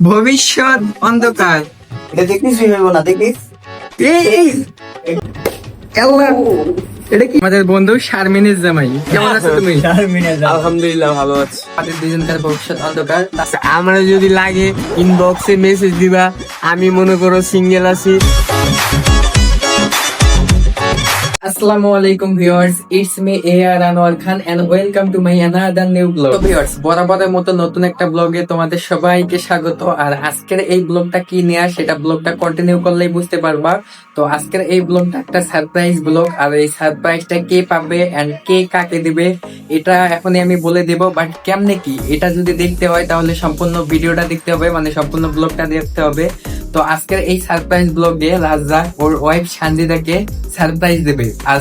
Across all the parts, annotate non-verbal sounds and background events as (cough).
ভবিষ্যৎ অন্ধকার। এটা দেখিস হইব না দেখিস এই এটা কি? আমাদের বন্ধু শারমিনের জামাই। কেমন আছো তুমি? (laughs) আলহামদুলিল্লাহ ভালো আছি। আমাদের দুজনকার ভবিষ্যৎ অন্ধকার। আমরা যদি লাগে ইনবক্সে মেসেজ দিবা আমি মনে করো সিঙ্গেল আছি। আসসালামু আলাইকুম viewers it's me A R Anwar Khan and welcome to my another new blog তো ভিউয়ার্স বরাবরের মতো নতুন একটা ব্লগে তোমাদের সবাইকে স্বাগত। আর আজকের এই ব্লগটা কি নিয়ে সেটা ব্লগটা কন্টিনিউ করলেই বুঝতে পারবা। তো আজকের এই ব্লগটা একটা সারপ্রাইজ ব্লগ আর এই সারপ্রাইজটা কে পাবে এন্ড কে কাকে দিবে এটা এখনই আমি বলে দেব। বাট কেমনে কি এটা যদি দেখতে হয় তাহলে সম্পূর্ণ ভিডিওটা দেখতে হবে মানে সম্পূর্ণ ব্লগটা দেখতে হবে। তো আজকের এই সারপ্রাইজ ব্লগে রাজ্জাক ওর ওয়াইফ সানজিদাকে সারপ্রাইজ দেবে। আর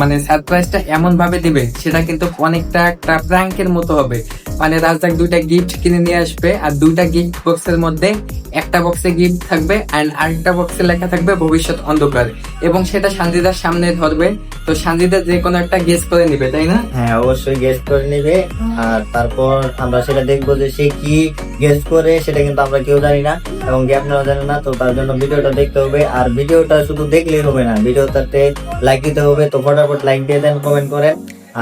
মানে সারপ্রাইজটা এমন ভাবে দিবে, সেটা কিন্তু অনেকটা একটা প্র্যাঙ্কের মতো হবে। মানে দুইটা গিফট কিনে নিয়ে আসবে, আর দুইটা গিফট বক্সের মধ্যে একটা বক্সে গিফট থাকবে অ্যান্ড আরেকটা বক্সে লেখা থাকবে, ভবিষ্যৎ অন্ধকার। এবং সেটা সানজিদার সামনে ধরবে। তো সানজিদা যে কোনো একটা গেস করে নিবে, তাই না? হ্যাঁ অবশ্যই গেস্ট করে নিবে। আর তারপর আমরা সেটা দেখব যে সে কি গেস্ট করে, সেটা কিন্তু আমরা কেউ জানি না, এবং কি আপনারা জানেন না, তো তার জন্য ভিডিওটা দেখতে হবে। আর ভিডিওটা শুধু দেখলেই হবে না, ভিডিওটাতে লাইক দিতে হবে, তো ফটাফট লাইক দিয়ে দেন কমেন্ট করেন।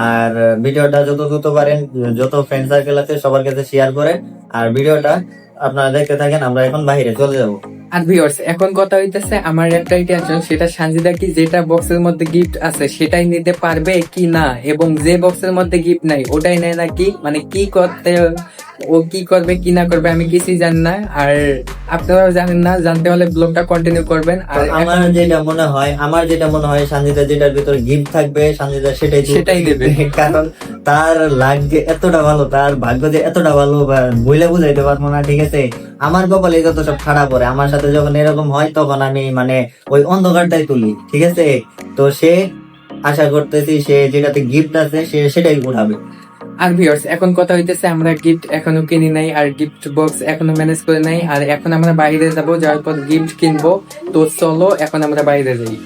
আর ভিডিওটা যত দ্রুত পারেন, যত ফ্রেন্ড সার্কেল আছে, সবার কাছে শেয়ার করেন আর ভিডিওটা আপনারা দেখতে থাকেন, আমরা এখন বাইরে চলে যাব। আর ভিউয়ার্স এখন কথা হইতেছে, আমার একটাই টেনশন সেটা সানজিদা কি যেটা বক্সের মধ্যে গিফট আছে, সেটাই নিতে পারবে কি না? এবং যে বক্সের মধ্যে গিফট নাই, ওটাই নেয় নাকি? মানে কি করতে ও কি করবে কি না করবে আমি কিছুই জানি না। আর আপনারাও জানেন না জানতে হলে ব্লগটা কন্টিনিউ করবেন। আর আমার যেটা মনে হয় আমার যেটা মনে হয় সঞ্জিতা যেটার ভিতরে গিফট থাকবে সঞ্জিতা সেটাই সেটাই দেবে। (laughs) কারণ তার লাগ এতটা ভালো তার ভাগ্য যে এতটা ভালো বা বইলে বুঝাইতে পারব না ঠিক আছে? আমার কপালে যত সব খারাপ করে আমার সাথে যখন এরকম হয় তখন আমি মানে ওই অন্ধকারটাই তুলি ঠিক আছে? তো সে আশা করতেছি সে যেটাতে গিফট আছে সে সেটাই উঠাবে। আর ভিউয়ার্স এখন কথা হইতেছে আমরা গিফট এখনও কিনি নাই, আর গিফট বক্স এখনও ম্যানেজ করে নাই, আর এখন আমরা বাইরে যাব, যাওয়ার পর গিফট কিনবো। তো চলো, এখন আমরা বাইরে যাই।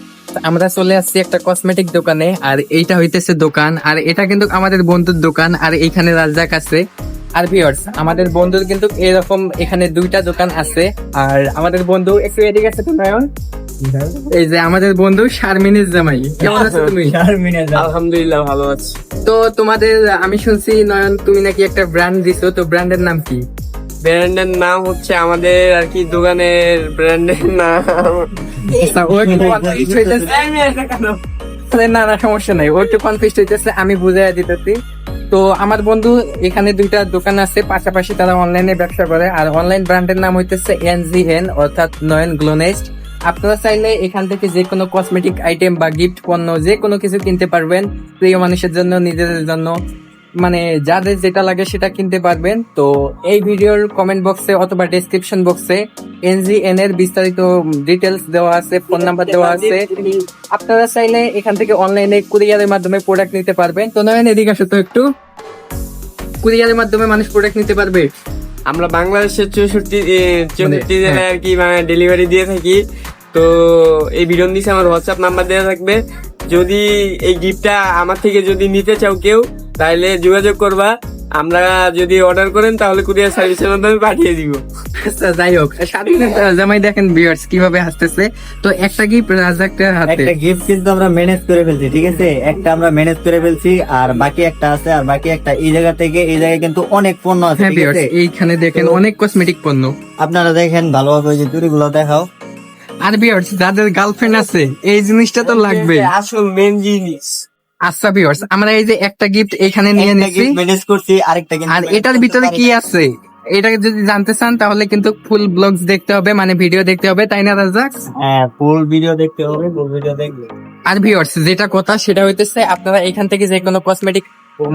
আমরা চলে আসছি একটা কসমেটিক দোকানে, আর এইটা হইতেছে দোকান, আর এটা কিন্তু আমাদের বন্ধুর দোকান, আর এইখানে রাজ্জাক আছে। আর ভিউয়ার্স আমাদের বন্ধুর কিন্তু এরকম এখানে দুইটা দোকান আছে, আর আমাদের বন্ধু একটু এদিকে আছে তো, নয়ন? এই যে আমাদের বন্ধু শারমিনের জামাই। কেমন আছো তুমি? আলহামদুলিল্লাহ ভালো আছি। তো তোমাদের আমি শুনছি নয়ন তুমি নাকি একটা ব্র্যান্ড দিছো তো ব্র্যান্ডের নাম কি? ব্র্যান্ডের নাম হচ্ছে আমাদের আর কি দোকানের ব্র্যান্ডের নাম। আচ্ছা, না না সমস্যা নাই ও একটু কনফিউজ হইতেছে আমি বুঝাই দিতেছি। তো আমার বন্ধু এখানে দুইটা দোকান আছে পাশাপাশি তারা অনলাইনে ব্যবসা করে আর অনলাইন ব্র্যান্ডের নাম হইতেছে এনজিএন অর্থাৎ নয়ন গ্লোনেস্ট আপনারা চাইলে এখান থেকে যে কোনো কসমেটিক আইটেম বা গিফট পণ্য যে কোনো কিছু কিনতে পারবেন। প্রিয় মানুষের জন্য, নিজেদের জন্য। মানে যাদের যেটা লাগে সেটা কিনতে পারবেন। তো এই ভিডিওর কমেন্ট বক্সে অথবা ডেসক্রিপশন বক্সে এনজিএন এর বিস্তারিত ডিটেলস দেওয়া আছে ফোন নাম্বার দেওয়া আছে। আপনারা চাইলে এখান থেকে অনলাইনে কুরিয়ারের মাধ্যমে প্রোডাক্ট নিতে পারবেন। তো নয়ন, এদিকে আসো তো একটু। কুরিয়ারের মাধ্যমে মানুষ প্রোডাক্ট নিতে পারবে। আমরা বাংলাদেশের চৌষট্টি চৌষট্টি মানে, জেলায় আর কি মানে ডেলিভারি দিয়ে থাকি। তো এই ভিডিও নিচে আমার হোয়াটসঅ্যাপ নাম্বার দেওয়া থাকবে। যদি এই গিফটটা আমার থেকে যদি নিতে চাও কেউ তাহলে যোগাযোগ করবা। আমরা যদি অর্ডার করেন তাহলে কুরিয়ার সার্ভিসের মাধ্যমে পাঠিয়ে দিব। আচ্ছা যাই হোক। স্বাধীন জামাই দেখেন ভিউয়ার্স কীভাবে হাসতেছে। তো একটা কি রাজাকটার হাতে। একটা গিফট কিন্তু আমরা ম্যানেজ করে ফেলছি ঠিক আছে? একটা আমরা ম্যানেজ করে ফেলছি আর বাকি একটা আছে আর বাকি একটা এই জায়গা থেকে এই জায়গায় কিন্তু অনেক পণ্য আছে হ্যাঁ ঠিক আছে? এইখানে দেখেন অনেক কসমেটিক পণ্য। আপনারা দেখেন ভালোভাবে ওই যে চুরিগুলো দেখাও। আর ভিউয়ার্স যাদের গার্লফ্রেন্ড আছে এই জিনিসটা তো লাগবে আসল মেন জিনিস। আচ্ছা ভিউয়ার্স আমরা এই যে একটা গিফট এখানে নিয়ে নিছি। ম্যানেজ করছি আরেকটা আর এটার ভিতরে কি আছে? এটা যদি জানতে চান তাহলে কিন্তু ফুল ব্লগস দেখতে হবে মানে ভিডিও দেখতে হবে তাই না রাজাক হ্যাঁ ফুল ভিডিও দেখতে হবে ফুল ভিডিও দেখলে। আর ভিউয়ার্স যেটা কথা সেটা হইতেছে আপনারা এখান থেকে যে কোনো কসমেটিক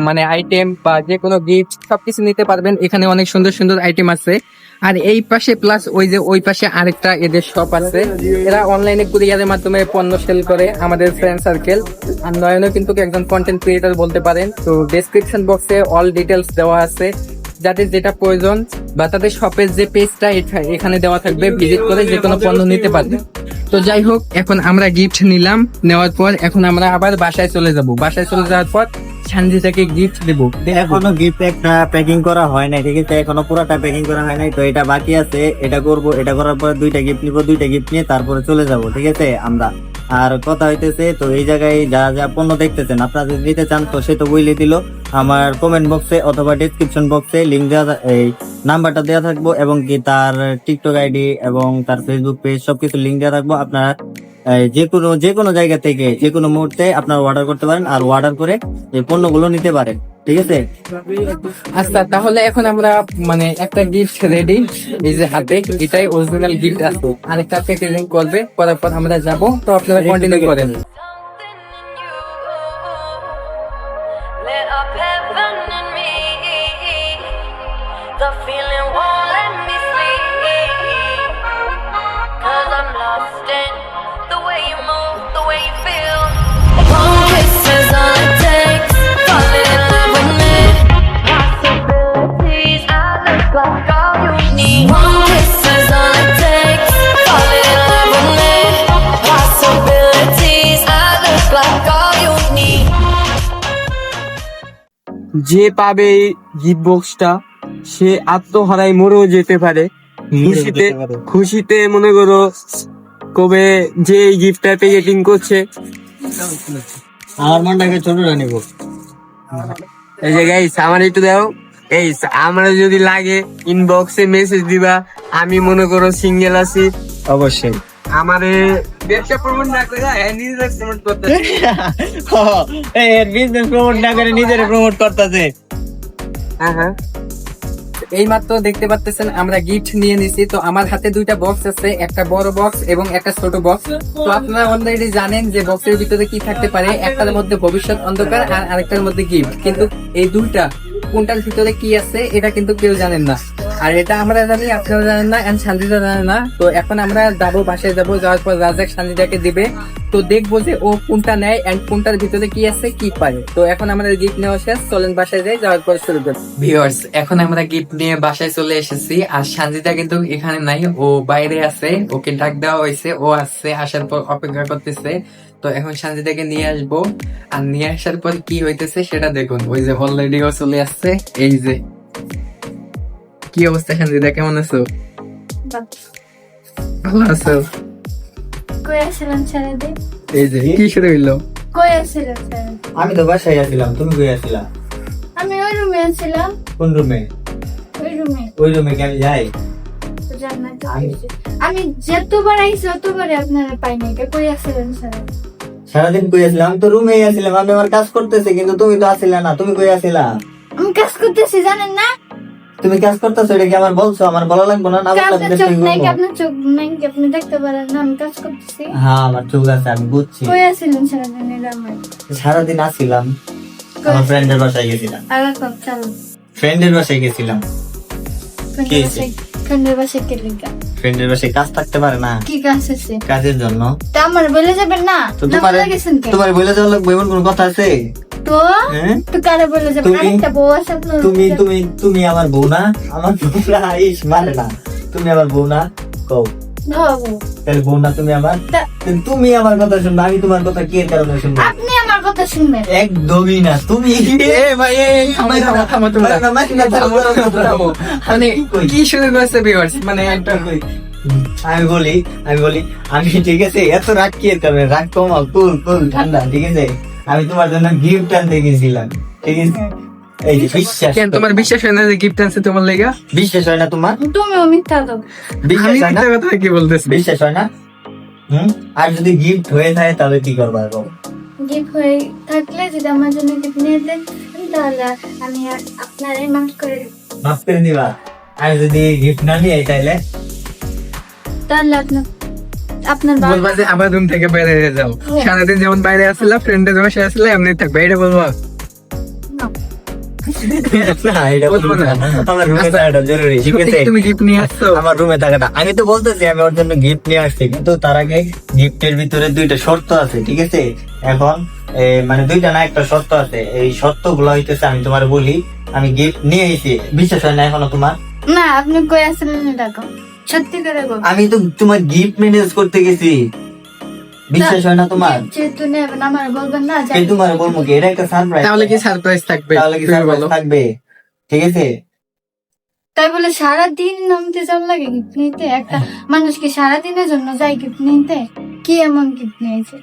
মানে আইটেম বা যে কোনো গিফট সবকিছু নিতে পারবেন। এখানে অনেক সুন্দর সুন্দর আইটেম আছে। আর এই পাশে প্লাস ওই যে ওই পাশে আরেকটা এদের শপ আছে। এরা অনলাইনে কুরিয়ারের মাধ্যমে পণ্য সেল করে আমাদের ফ্রেন্ড সার্কেল আর নয়নও কিন্তু একজন কন্টেন্ট ক্রিয়েটর বলতে পারেন। তো ডেসক্রিপশন বক্সে অল ডিটেলস দেওয়া আছে। যাদের যেটা প্রয়োজন বা তাদের শপের যে পেজটা এখানে দেওয়া থাকবে ভিজিট করে যে কোনো পণ্য নিতে পারবে। তো যাই হোক, এখন আমরা গিফট নিলাম, নেওয়ার পর এখন আমরা আবার বাসায় চলে যাব। বাসায় চলে যাওয়ার পর সানজিদাকে গিফট দেবো। এখনও গিফট একটা প্যাকিং করা হয় নাই, ঠিক আছে? এখনও পুরোটা প্যাকিং করা হয় নাই, তো এটা বাকি আছে, এটা করব, এটা করার পর দুইটা গিফট নিব, দুইটা গিফট নিয়ে তারপরে চলে যাব, ঠিক আছে? আমরা আর কথা হইতেছে, তো এই জায়গায় যা যা পণ্য দেখতেছেন, আপনারা যদি নিতে চান, তো সে তো বইলে দিল। আমার কমেন্ট বক্সে অথবা ডিসক্রিপশন বক্সে লিঙ্ক দেওয়া এই নাম্বারটা দেওয়া থাকব, এবং কি তার টিকটক আইডি এবং তার ফেসবুক পেজ সবকিছু লিঙ্ক দেওয়া থাকব। আপনারা যে কোনো যে কোনো জায়গা থেকে যে কোনো মুহূর্তে আপনারা অর্ডার করতে পারেন আর অর্ডার করে এই পণ্যগুলো নিতে পারেন, ঠিক আছে? আচ্ছা তাহলে এখন আমরা মানে একটা গিফট রেডি এই যে হাতে, এটাই অরিজিনাল গিফট আছে। আরেকটা প্যাকেজিং করবে, করার পর আমরা যাব। তো আপনারা কন্টিনিউ করেন। যে পাবে এই গিফট বক্সটা সে আত্মহারায় মরেও যেতে পারে। খুশিতে খুশিতে মনে করো কবে যে এই গিফটটা প্যাকেটিং করছে। আমার মনটাকে ছোটটা নিব। এই যে গাইস আমার একটু দাও। এই আমার যদি লাগে ইনবক্সে মেসেজ দিবা। আমি মনে করো সিঙ্গেল আছি। অবশ্যই। আমারে ব্যবসা প্রমোট না করে নিজে প্রমোট করতে এর বিজনেস প্রমোট না করে নিজের প্রমোট করতেছে। হ্যাঁ হ্যাঁ। এই মাত্র দেখতে পাচ্ছেন আমরা গিফট নিয়ে নিছি। তো আমার হাতে দুইটা বক্স আছে একটা বড় বক্স এবং একটা ছোট বক্স তো আপনারা অলরেডি জানেন যে বক্সের ভিতরে কি থাকতে পারে। একটার মধ্যে ভবিষ্যৎ অন্ধকার আর আরেকটার মধ্যে গিফট কিন্তু এই দুইটা কোনটার ভিতরে কি আছে এটা কিন্তু কেউ জানেন না। আর এটা আমরা জানি আপনারা জানেন না এন্ড শান্তিদা জানে না। তো এখন আমরা যাব, বাসায় যাব, যাওয়ার পর রাজাক শান্তিদাকে দিবে। তো দেখব যে ও কোনটা নেয় এন্ড কোনটার ভিতরে কি আছে, কি পায়। তো এখন আমাদের গিফট নেওয়া শেষ, চলেন বাসায় যাই, যাওয়ার পর শুরু করি। ভিউয়ার্স এখন আমরা গিফট নিয়ে বাসায় চলে এসেছি, আর শান্তিদা কিন্তু এখানে নাই, ও বাইরে আছে, ওকে ডাক দেওয়া হয়েছে, ও আসছে, আসার পর অপেক্ষা করতেছে। তো এখন শান্তিদাকে নিয়ে আসব, আর নিয়ে আসার পর কি হইতেছে সেটা দেখুন, ওই যে অলরেডি ও চলে আসছে, এই যে। কি অবস্থা শান্তিদা কেমন আছো ভালো আছো এই যে কি শুরু হইল আমি তো বাসায় আসছিলাম তুমি কই আসছিলা আমি ওই রুমে আছিলাম কোন রুমে ওই রুমে ওই রুমে কি আমি যাই তো জান্নাত আমি- আমি যতবার আইছি ততবারই আপনারা পাই নাই কই আসছিলেন সারাদিন সারাদিন কই আসছিলাম আমি তো রুমে আসছিলাম আমি আমার কাজ করতেছি কিন্তু তুমি তো আসছিলা না তুমি কই আসছিলা আমি কাজ করতেছি জানেন না তুমি কাজ করতেছো এটা কি আমার বলছো? আমার বলা লাগবে না? না বললে আমি চোখ নাই কি। আপনার চোখ নাই কি আপনি দেখতে পারেন না আমি কাজ করতেছি। হ্যাঁ আমার চোখ আছে আমি বুঝছি। কই আসছিলেন সারাদিন আমার? সারাদিন আসছিলাম আমার ফ্রেন্ডের বাসায় গেছিলাম। আর এখন চলো। ফ্রেন্ডের বাসায় গেছিলাম। কি ফ্রেন্ডের বাসায় কে লিগা? ফ্রেন্ডের বাসায় কাজ থাকতে পারে না। কি কাজ আছে? কাজের জন্য। তো আমার বলে যাবেন না? তোমার বলে তোমার যাওয়ার লাগবে এমন কোনো কথা আছে? তো? হ্যাঁ? তো কারে বলে তুমি- আরেকটা বউ আছে? তুমি তুমি তুমি আমার বউ না? আমার বউ না ইস মানে না। তুমি আমার বউ না? কও। তাহলে বউ না তুমি আমার? তুমি আমার কথা শুনবে আমি তোমার কথা কি কারণে শুনব? আপনি আমার কথা শুনবেন। একদমই না তুমি। মানে কি শুরু করেছে ভিউয়ার্স মানে একটা আমি বলি আমি বলি আমি ঠিক আছে এত রাগ কি এর কারণে? রাগ কমাও কুল কুল ঠান্ডা ঠিক আছে? আমি তোমার জন্য গিফট আনতে গেছিলাম। ঠিক আছে? এই যে বিশ্বাস কেন তোমার বিশ্বাস হয় না যে গিফট আনছে তোমার লেগা? বিশ্বাস হয় না তোমার? তুমিও মিথ্যা দাও বিশ্বাস আমি হয় না? কথা কি বলতেছি? বিশ্বাস হয় না? হুম? আর যদি গিফট হয়ে থাকে তাহলে কি করবা গো গিফট হয়ে থাকলে যদি আমার জন্য গিফট নিয়ে দেন তাহলে আমি মাফ করে দেব। মাফ করে দিবা। আর যদি গিফট না নিয়ে তাহলে? তাহলে আপনার আপনার বলবা যে আবার রুম থেকে বাইরে যাও। সারাদিন যেমন বাইরে আসলে ফ্রেন্ডের বাসায় আসলে এমনি থাকবে। এটা বলব। থাকাটা আমি তো বলতেছি আমি ওর জন্য গিফট নিয়ে আসছি কিন্তু তার আগে গিফটের ভিতরে দুইটা শর্ত আছে ঠিক আছে? এখন মানে দুইটা না একটা শর্ত আছে। এই শর্তগুলো হইতেছে আমি তোমার বলি আমি গিফট নিয়ে এসেছি বিশ্বাস হয় না এখনও তোমার? না আপনি কই আসলেন এটা আমি তো তোমার গিফট ম্যানেজ করতে গেছি। বিশ্বাস হয় না তোমার? যেহেতু নেবেন আমার বলবেন না এই তোমার বলব কি? এটা একটা সারপ্রাইজ তাহলে কি সারপ্রাইজ থাকবে? তাহলে কি সারপ্রাইজ থাকবে? ঠিক আছে? তাই বলে সারাদিন নামতে যাওয়ার লাগে গিফট নিতে? একটা মানুষকে সারাদিনের জন্য যায় গিফট নিতে? কি এমন গিফট নিয়েছে?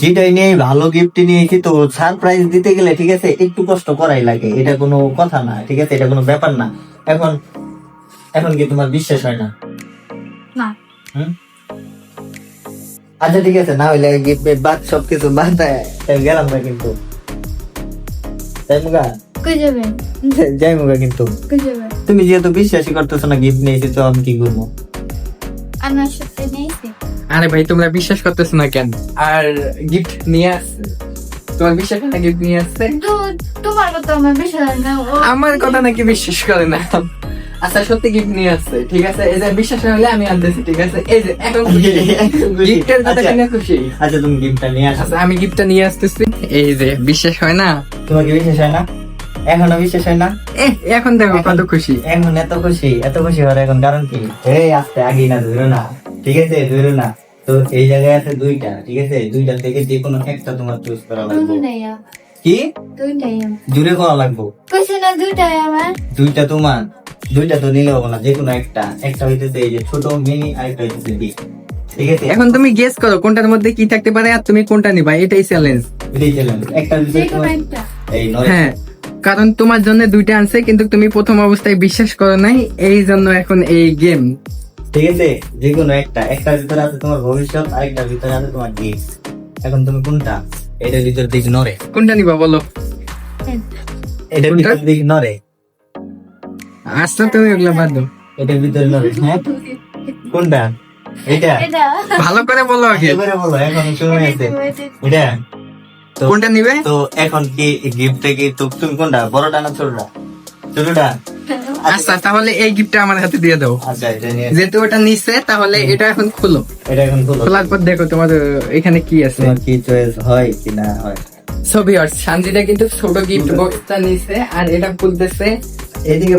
যেটাই নিয়ে ভালো গিফট নিয়েছি তো সারপ্রাইজ দিতে গেলে ঠিক আছে একটু কষ্ট করাই লাগে। এটা কোনো কথা না ঠিক আছে? এটা কোনো ব্যাপার না। এখন এখন কি তোমার বিশ্বাস হয় না? না। আচ্ছা ঠিক আছে না হইলে গিফট বাদ সবকিছু বাদ দেয়। গেলাম না কিন্তু। যাই মুগা? যাই মুগা কিন্তু। তুমি যেহেতু বিশ্বাসই করতেছো না গিফট নিয়েছি তো আমি কি করব? আরে ভাই তোমরা বিশ্বাস করতেছো না কেন? আর গিফট নিয়ে আসছে তোমার বিশ্বাস না গিফট নিয়ে আসছে তোমার কথা আমার বিশ্বাস না আমার কথা নাকি বিশ্বাস করে না? আচ্ছা সত্যি গিফট নিয়ে আসছে ঠিক আছে? এই যে বিশ্বাস না হলে আমি আনতেছি ঠিক আছে? এই যে এখন গিফটের (laughs) কথা আচ্ছা। কিনে খুশি। আচ্ছা তুমি গিফটটা নিয়ে আসো। আচ্ছা আমি গিফটটা নিয়ে আসতেছি। এই যে বিশ্বাস হয় না? তোমার কি বিশ্বাস হয় না? এখনও বিশ্বাস হয় না? এ এখন দেখো কত খুশি। এখন এত খুশি এত খুশি হওয়ার এখন কারণ কি? এই আস্তে আগে না ধরো না। ঠিক আছে ধরো না। তো এই জায়গায় আছে দুইটা ঠিক আছে? দুইটা থেকে যে কোনো একটা তোমার চুজ করা লাগবে। কি? দুইটাই জুড়ে করা লাগবো। কইছে না দুইটাই আমার। দুইটা তোমার। দুইটা তো নিলে হব না যে কোনো একটা। একটা হইতেছে এই যে ছোট মিনি আর একটা হইতেছে বিগ ঠিক আছে? এখন তুমি গেস করো কোনটার মধ্যে কি থাকতে পারে আর তুমি কোনটা নিবা এটাই চ্যালেঞ্জ এটাই challenge। একটা যে কোনো তোমার- একটা। এই নয়। হ্যাঁ কারণ তোমার জন্য দুইটা আনছে কিন্তু তুমি প্রথম অবস্থায় বিশ্বাস করো নাই এই জন্য এখন এই গেম ঠিক আছে? যে কোনো একটা। একটার ভিতরে আছে তোমার ভবিষ্যৎ আরেকটার ভিতরে আছে তোমার গিফট এখন তুমি কোনটা? এটার ভিতরে দিক নরে কোনটা নিবা বলো? এটার কোনটা? ভিতরে দিক নরে তুমি ওগুলো বাদ দাও। এটার ভিতরে নরে হ্যাঁ? কোনটা? এটা এটা। ভালো করে বলো আগে। এবারে বলো এখন সময় আছে। এটা তো কোনটা নিবে? তো এখন কি গিফট কি তো তুমি কোনটা? বড়টা না ছোটটা? ছোটটা? আচ্ছা তাহলে এই গিফটটা আমার হাতে দিয়ে দাও। আচ্ছা এটা নিয়ে যেহেতু ওটা নিচ্ছে তাহলে এটা এখন খুলো। এটা এখন খুলো। খোলার পর দেখো তোমার আহ, এখানে কি আছে। তোমার কি চয়েস হয় কি না হয়। ছবি আর শান্তিটা কিন্তু ছোট গিফট বক্সটা নিছে আর এটা খুলতেছে।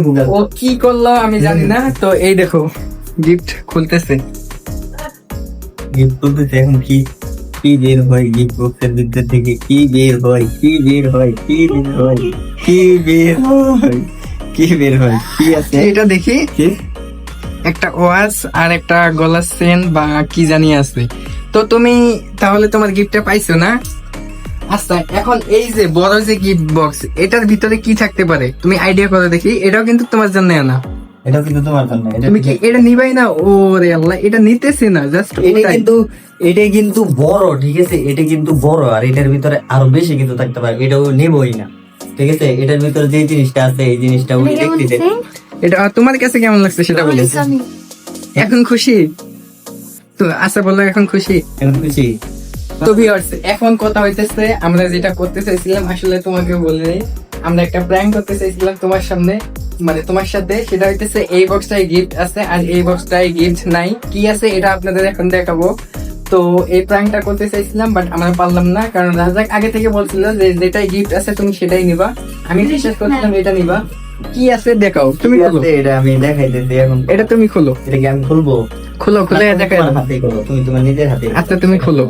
বুকা ও কি করল আমি জানি না তো এই দেখো গিফট খুলতেছে। গিফট করতেছে এখন কি কি বের হয় গিফট বক্সের ভিতর থেকে? কি বের হয় কি বের হয় কি বের হয় কি বের হয় কি বের হয় কি আছে? এটা দেখি। একটা ওয়াচ আর একটা গলার চেন বা কি জানি আছে। তো তুমি তাহলে তোমার গিফটটা পাইছো না? আচ্ছা এখন এই যে বড় যে গিফট বক্স এটার ভিতরে কি থাকতে পারে? তুমি আইডিয়া করে দেখি এটাও কিন্তু তোমার জন্য আনা এটা কিন্তু তোমার জন্য তুমি কি এটা নিবাই না? ও রে আল্লাহ এটা নিতেছি না জাস্ট এটা কিন্তু এটা কিন্তু বড় ঠিক আছে? এটা কিন্তু বড় আর এটার ভিতরে আরও বেশি কিন্তু থাকতে পারে এটাও নেবই না ঠিক আছে? এটার ভিতরে যে জিনিসটা আছে এই জিনিসটা উনি দেখতে? এটা তোমার কাছে কেমন লাগছে সেটা বলো। এখন খুশি? তো আচ্ছা বলো এখন খুশি? এখন খুশি? তো ভিউয়ার্স এখন কথা হইতেছে আমরা যেটা করতে চাইছিলাম আসলে তোমাকে বলে নেই। আমরা একটা প্র্যাঙ্ক করতে চাইছিলাম তোমার সামনে মানে তোমার সাথে সেটা হইতেছে এই বক্সটায় গিফট আছে আর এই বক্সটায় গিফট নাই। কি আছে এটা আপনাদের এখন দেখাবো। তো এই প্র্যাঙ্কটা করতে চাইছিলাম বাট আমরা পারলাম না কারণ রাজাক আগে থেকে বলছিল যে যেটাই গিফট আছে তুমি সেটাই নিবা। আমি বিশ্বাস করছিলাম এটা নিবা। কি আছে দেখাও তুমি খুলো। এটা আমি দেখাইতেছি এখন। এটা তুমি খুলো। এটা কি আমি খুলবো। খুলো খুলে দেখাই তুমি তোমার নিজের হাতে আচ্ছা তুমি খুলো।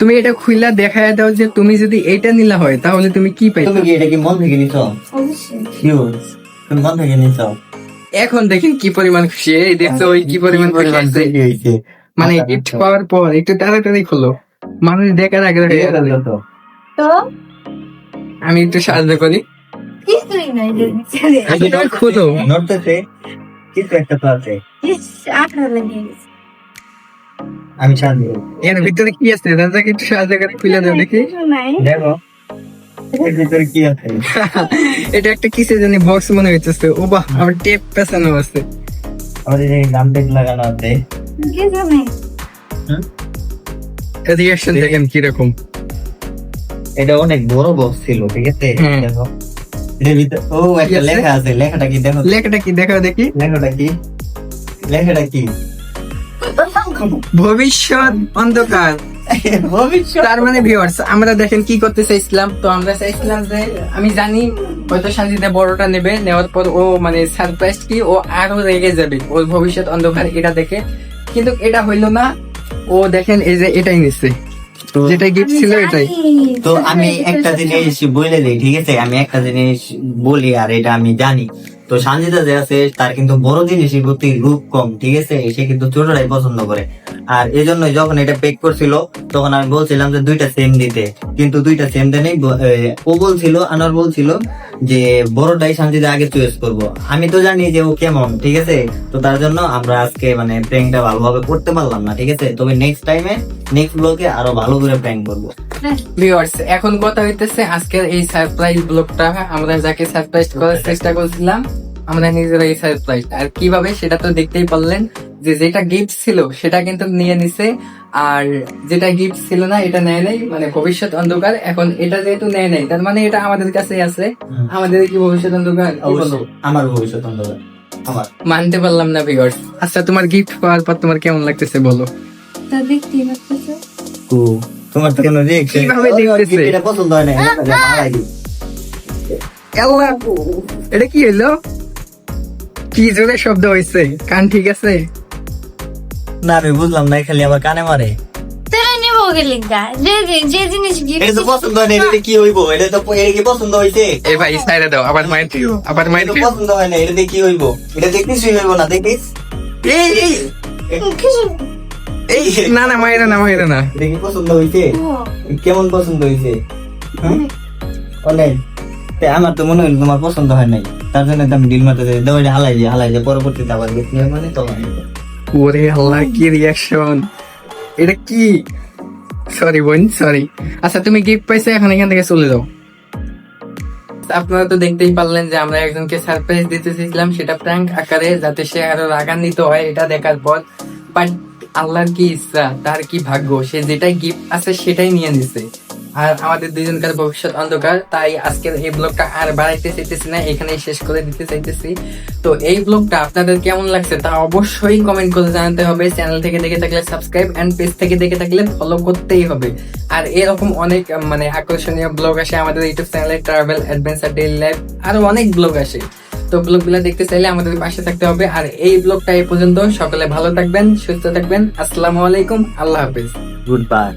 তুমি এটা খুইলা দেখায় দাও যে তুমি যদি এটা নিলা হয় তাহলে তুমি কি পাই তুমি কি এটা কি মন থেকে নিছো? অবশ্যই। শিওর তুমি মন থেকে নিছো? এখন দেখেন কি পরিমাণ খুশি এই দেখছ ওই কি পরিমাণ খুশি আছে। হয়েছে? মানে আচ্ছা, গিফট আচ্ছা। পাওয়ার পর একটু তাড়াতাড়ি খুলো। মানুষ দেখার আগে তো। তো? আমি একটু সাহায্য করি। কিছুই নাই আচ্ছা, খুলো। নড়তেছে কিছু একটা তো আছে। ইস, আঠারো লাগিয়ে গেছে। আমি সাহায্য করব। এর ভিতরে কি আছে? দাদাকে একটু সাহায্য করে খুলে দাও দেখি। দেখো। এর ভিতরে কি আছে? (laughs) এটা একটা কিসে জানি বক্স মনে হইতেছে। ও বাহ আমার টেপ পেছানো আছে। আমাদের এই গাম টেক লাগানো আছে। কিছু নাই। রিয়াকশন দেখেন কীরকম। এটা অনেক বড় বক্স ছিল ঠিক আছে? হ্যাঁ। দেখো। ভিতরে ও একটা লেখা আছে লেখাটা কি দেখো? লেখাটা কি? দেখাও দেখি। লেখাটা কি? লেখাটা কি? ভবিষ্যৎ অন্ধকার। (laughs) ভবিষ্যৎ তার মানে ভিউয়ার্স আমরা দেখেন কি করতে চাইছিলাম তো আমরা চাইছিলাম যে আমি জানি হয়তো শান্তিতে বড়টা নেবে নেওয়ার পর ও মানে সারপ্রাইজ কি ও আরও রেগে যাবে ওর ভবিষ্যৎ অন্ধকার এটা দেখে। কিন্তু এটা হইল না ও দেখেন এই যে এটাই নিচ্ছে তো যেটা গিফট ছিল এটাই। তো আমি একটা জিনিস বলে দিই ঠিক আছে? আমি একটা জিনিস বলি আর এটা আমি জানি। তো সঞ্জিতা যে আছে, তার কিন্তু বড় জিনিসের প্রতি রূপ কম, ঠিক আছে? সে কিন্তু ছোটটাই পছন্দ করে। আর এই জন্য যখন এটা পেক করছিল, তখন আমি বলছিলাম যে দুইটা সেম দিতে। কিন্তু দুইটা সেম দেয় ও বলছিল আনার বলছিল যে বড়টাই শান্তিতে আগে চয়েস করব। আমি তো জানি যে ও কেমন, ঠিক আছে? তো তার জন্য আমরা আজকে মানে প্র্যাঙ্কটা ভালোভাবে করতে পারলাম না, ঠিক আছে? তবে নেক্সট টাইমে নেক্সট ব্লগে আরও ভালো করে প্র্যাঙ্ক করব। ভিউয়ার্স এখন কথা হইতেছে আজকের এই সারপ্রাইজ ব্লগটা আমরা যাকে সারপ্রাইজ করার চেষ্টা করছিলাম আমরা নিজেরাই সারপ্রাইজ আর কীভাবে সেটা তো দেখতেই পারলেন যে যেটা গিফট ছিল সেটা কিন্তু নিয়ে নিছে। আর যেটা গিফট ছিল না এটা নেয় নাই মানে ভবিষ্যৎ অন্ধকার। এখন এটা যেহেতু নেয় নাই তার মানে এটা আমাদের কাছে আছে। আমাদের কি ভবিষ্যৎ অন্ধকার? আমার ভবিষ্যৎ অন্ধকার মানতে পারলাম না ভিউয়ার্স আচ্ছা তোমার গিফট পাওয়ার পর তোমার কেমন লাগতেছে বলো? তা দেখতেই ও, তোমার তো কেন এটা পছন্দ হয় না এটা কি হলো কি জোরে শব্দ হয়েছে কান ঠিক আছে? না আমি বুঝলাম না খালি আমার কানে মারে। কি হইব? এটা তো এটা কি পছন্দ হইছে? এই ভাই সাইডে দাও আবার মাইন্ড আবার এটা মাইন্ড তো পছন্দ না এটা দিয়ে কি হইব? এটা দেখতিস হইব না দেখিস এই না না মাইরা না মাইরা না। কি পছন্দ হইছে? কেমন পছন্দ হইছে? হ্যাঁ? অনেক। তে আমার তো মনে হইল তোমার পছন্দ হয় নাই। তার জন্য আমি ডিল মারতে হালাই দিয়ে হালাই দিয়ে পরবর্তীতে আবার গিফট নিয়ে মানে তখন ওরে আল্লাহ কি রিয়াকশন এটা কি? সরি বোন সরি আচ্ছা তুমি গিফট পাইছো এখন এখান থেকে চলে যাও। আপনারা তো দেখতেই পারলেন যে আমরা একজনকে সারপ্রাইজ দিতে চেয়েছিলাম। সেটা প্র্যাঙ্ক আকারে যাতে সে আরও রাগান্বিত হয় এটা দেখার পর। বাট আল্লাহর কি ইচ্ছা, তার কি ভাগ্য? সে যেটাই গিফট আছে, সেটাই নিয়ে নিছে। আর আমাদের দুজনকার ভবিষ্যৎ অন্ধকার, তাই আজকের এই ব্লগটা আর বাড়াইতে চাইতেছি না, এখানেই শেষ করে দিতে চাইতেছি। তো এই ব্লগটা আপনাদের কেমন লাগছে তা অবশ্যই কমেন্ট করে জানাতে হবে। চ্যানেল থেকে দেখে থাকলে সাবস্ক্রাইব এন্ড পেজ থেকে দেখে থাকলে ফলো করতেই হবে। আর এরকম অনেক মানে আকর্ষণীয় ব্লগ আসে আমাদের ইউটিউব চ্যানেলে ট্রাভেল অ্যাডভেঞ্চার ডেইলি লাইফ আরও অনেক ব্লগ আসে। তো ব্লগগুলো দেখতে চাইলে আমাদের পাশে থাকতে হবে। আর এই ব্লগটা এই পর্যন্ত। সকালে ভালো থাকবেন, সুস্থ থাকবেন। আসসালামু আলাইকুম। আল্লাহ হাফিজ। Good bye